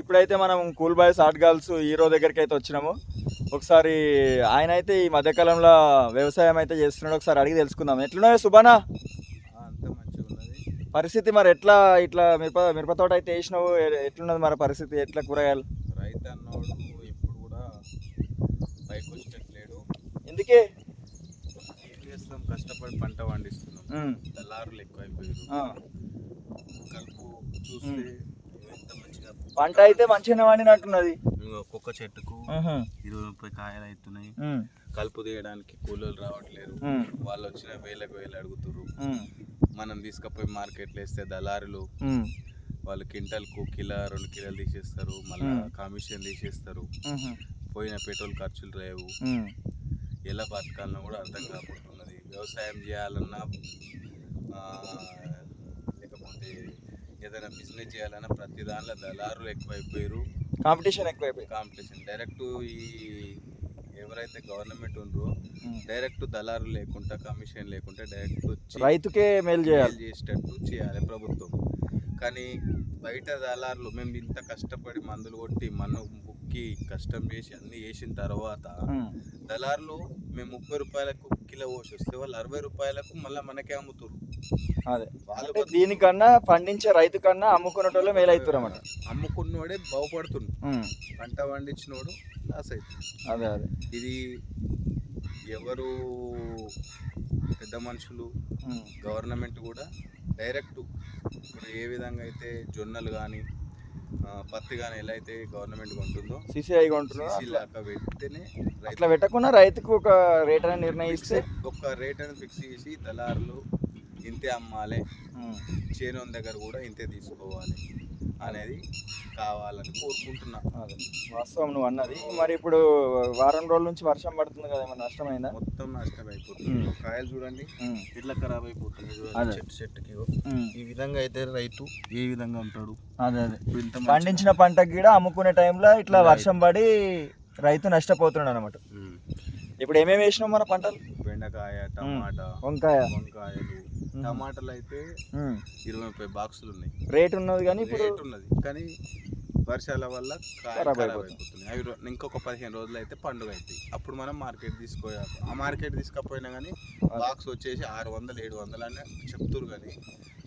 ఇప్పుడైతే మనం cool boys art girls hero దగ్గరికి అయితే వచ్చినాము. ఒకసారి ఆయన అయితే ఈ మధ్యకాలంలో వ్యవసాయం అయితే చేస్తున్నాడు. ఒకసారి అడిగి తెలుసుకుందాం. ఎట్లున్నాయి సుబానా? పరిస్థితి మరి ఎట్లా ఇట్లా మిరప మిరప తోట అయితే వేసినావు? ఎట్లున్నది మరి పరిస్థితి? ఎట్లా కూరగాయలు? రైతు అన్నవాడు ఇప్పుడు కూడా పైకి వచ్చేట్లేడు ఎందుకే? చేస్తాం? కష్టపడి పంట పండిస్తున్నాం. దళారులు ఎక్కువైపోయారు. కలుపు చూస్తే పంట అయితే మంచిగానే వండినట్టున్నది ఇంకో ఒక్కొక్క చెట్టుకు ఇరవై ముప్పై కాయలు అవుతున్నాయి కలుపు తీయడానికి కూలీలు రావట్లేరు. ఉమ్, వాళ్ళు వచ్చిన వేలకు వేలు అడుగుతారు ఉమ్, మనం తీసుకుపోయి మార్కెట్లో వేస్తే దళారులు వాళ్ళు క్వింటల్కు కిలో రెండు కిలోలు తీసేస్తారు మళ్ళీ. కమిషన్ తీసేస్తారు. పోయిన పెట్రోల్ ఖర్చులు రేవు. ఉమ్, ఎలా బతకాలన్నా కూడా అర్థం కాకపోతున్నది వ్యవసాయం చేయాలన్నా ఏదైనా బిజినెస్ చేయాలన్నా ప్రతి దాంట్లో దళారులు ఎక్కువైపోయారు. కాంపిటీషన్ ఎక్కువైపోయింది. కాంపిటీషన్ డైరెక్ట్ ఈ ఎవరైతే గవర్నమెంట్ ఉండ్రో. డైరెక్ట్ దళారు లేకుండా కమిషన్ లేకుండా డైరెక్ట్ వచ్చి రైతుకే మేలు చేయాలి. చేసేటట్టు చేయాలి ప్రభుత్వం. కానీ బయట దళారులు మేము ఇంత కష్టపడి మందులు కొట్టి మన్ను బుక్కి కష్టం చేసి అన్ని చేసిన తర్వాత ఉమ్, దళారులు మేము ముప్పై రూపాయలకు కిలో పోసి వస్తే వాళ్ళు అరవై రూపాయలకు మళ్ళీ మనకే అమ్ముతారు అదే. వాళ్ళు దీనికన్నా పండించే రైతు కన్నా అమ్ముకునేటోళ్ళే మేలు అవుతారు అన్నమాట. అమ్ముకున్నోడే బాగుపడుతుంది పంట పండించినోడు లాస్ అవుతుంది అదే అదే. ఇది ఎవరు పెద్ద మనుషులు గవర్నమెంట్ కూడా డైరెక్ట్ ఇప్పుడు ఏ విధంగా అయితే జొన్నలు కానీ పత్తి కానీ ఎలా అయితే గవర్నమెంట్ కొంటుందో సిసిఐ లాగా పెడితేనే అట్లా. పెట్టకుండా రైతుకు ఒక రేట్ అనేది నిర్ణయిస్తే ఒక రేట్ అనేది ఫిక్స్ చేసి దళారులు ఇంతే అమ్మాలి. చేను దగ్గర కూడా ఇంతే తీసుకోవాలి. అనేది కావాలని కోరుకుంటున్నా. వాస్తవం నువ్వు అన్నది. మరి ఇప్పుడు వారం రోజుల నుంచి వర్షం పడుతుంది కదా ఏమన్నా నష్టమైందా? మొత్తం నష్టం అయిపోతుంది. కాయలు చూడండి. ఇట్లా ఖరాబ్ అయిపోతుంది. చెట్టు చెట్టుకి. ఈ విధంగా అయితే రైతు ఏ విధంగా ఉంటాడు? అదే అదే. పండించిన పంటకి కూడా అమ్ముకునే టైంలో ఇట్లా వర్షం పడి రైతు నష్టపోతున్నాడు అనమాట. ఇప్పుడు ఏమేమి వేసినాం మన పంటలు? బెండకాయ టమాటా వంకాయ. వంకాయలు టమాటాలు అయితే ఇరవై ముప్పై బాక్సులు ఉన్నాయి. రేట్ ఉన్నది కానీ రేట్ ఉన్నది. కానీ వర్షాల వల్ల ఖరాబ్ అవి ఇంకొక పదిహేను రోజులు అయితే పండుగ అవుతాయి అప్పుడు మనం మార్కెట్ తీసుకోవాలి ఆ మార్కెట్ తీసుకపోయినా కానీ బాక్స్ వచ్చేసి ఆరు వందలు ఏడు వందలు అని చెప్తురు కానీ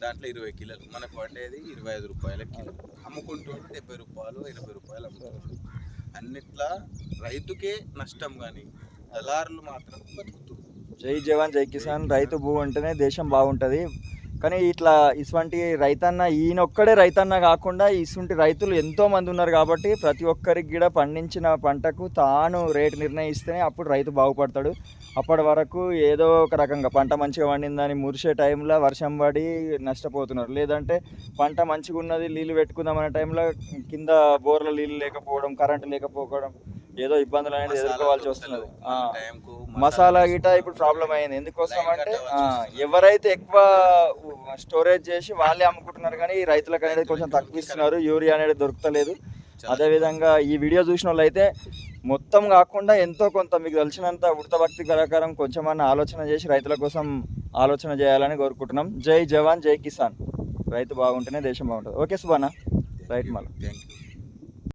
దాంట్లో ఇరవై కిలోలు. మనకు వండేది ఇరవై ఐదు రూపాయల కిలో. అమ్ముకుంటోడు డెబ్బై రూపాయలు ఎనభై రూపాయలు అమ్ముతాడు అన్నిట్లా రైతుకే నష్టం కానీ దళారులు మాత్రం బతుకుతురు జై జవాన్ జై కిసాన్. రైతు భూ అంటేనే దేశం బాగుంటుంది. కానీ ఇట్లా ఇటువంటి రైతన్న ఈయన ఒక్కడే రైతన్న కాకుండా ఇటువంటి రైతులు ఎంతోమంది ఉన్నారు కాబట్టి ప్రతి ఒక్కరికి కూడా పండించిన పంటకు తాను రేటు నిర్ణయిస్తేనే అప్పుడు రైతు బాగుపడతాడు. అప్పటి వరకు ఏదో ఒక రకంగా పంట మంచిగా పండిందని మురిసే టైంలో వర్షం పడి నష్టపోతున్నారు. లేదంటే పంట మంచిగా ఉన్నది నీళ్ళు పెట్టుకుందాం అనే టైంలో కింద బోర్ల నీళ్ళు లేకపోవడం కరెంటు లేకపోవడం ఏదో ఇబ్బందులు అనేది ఎదుర్కోవాల్సి వస్తున్నది మసాలా గిట ఇప్పుడు ప్రాబ్లం అయింది. ఎందుకోసం అంటే ఎవరైతే ఎక్కువ స్టోరేజ్ చేసి వాళ్ళే అమ్ముకుంటున్నారు కానీ రైతులకు అనేది కొంచెం తక్కువ ఇస్తున్నారు. యూరియా అనేది దొరుకుతలేదు. అదేవిధంగా ఈ వీడియో చూసిన వాళ్ళు అయితే మొత్తం కాకుండా ఎంతో కొంత మీకు తెలిసినంత ఉడతభక్తి ప్రకారం కొంచెమన్నా ఆలోచన చేసి రైతుల కోసం ఆలోచన చేయాలని కోరుకుంటున్నాం. జై జవాన్ జై కిసాన్. రైతు బాగుంటేనే దేశం బాగుంటుంది. ఓకే సుబానా రైట్ మళ్ళీ. Thank you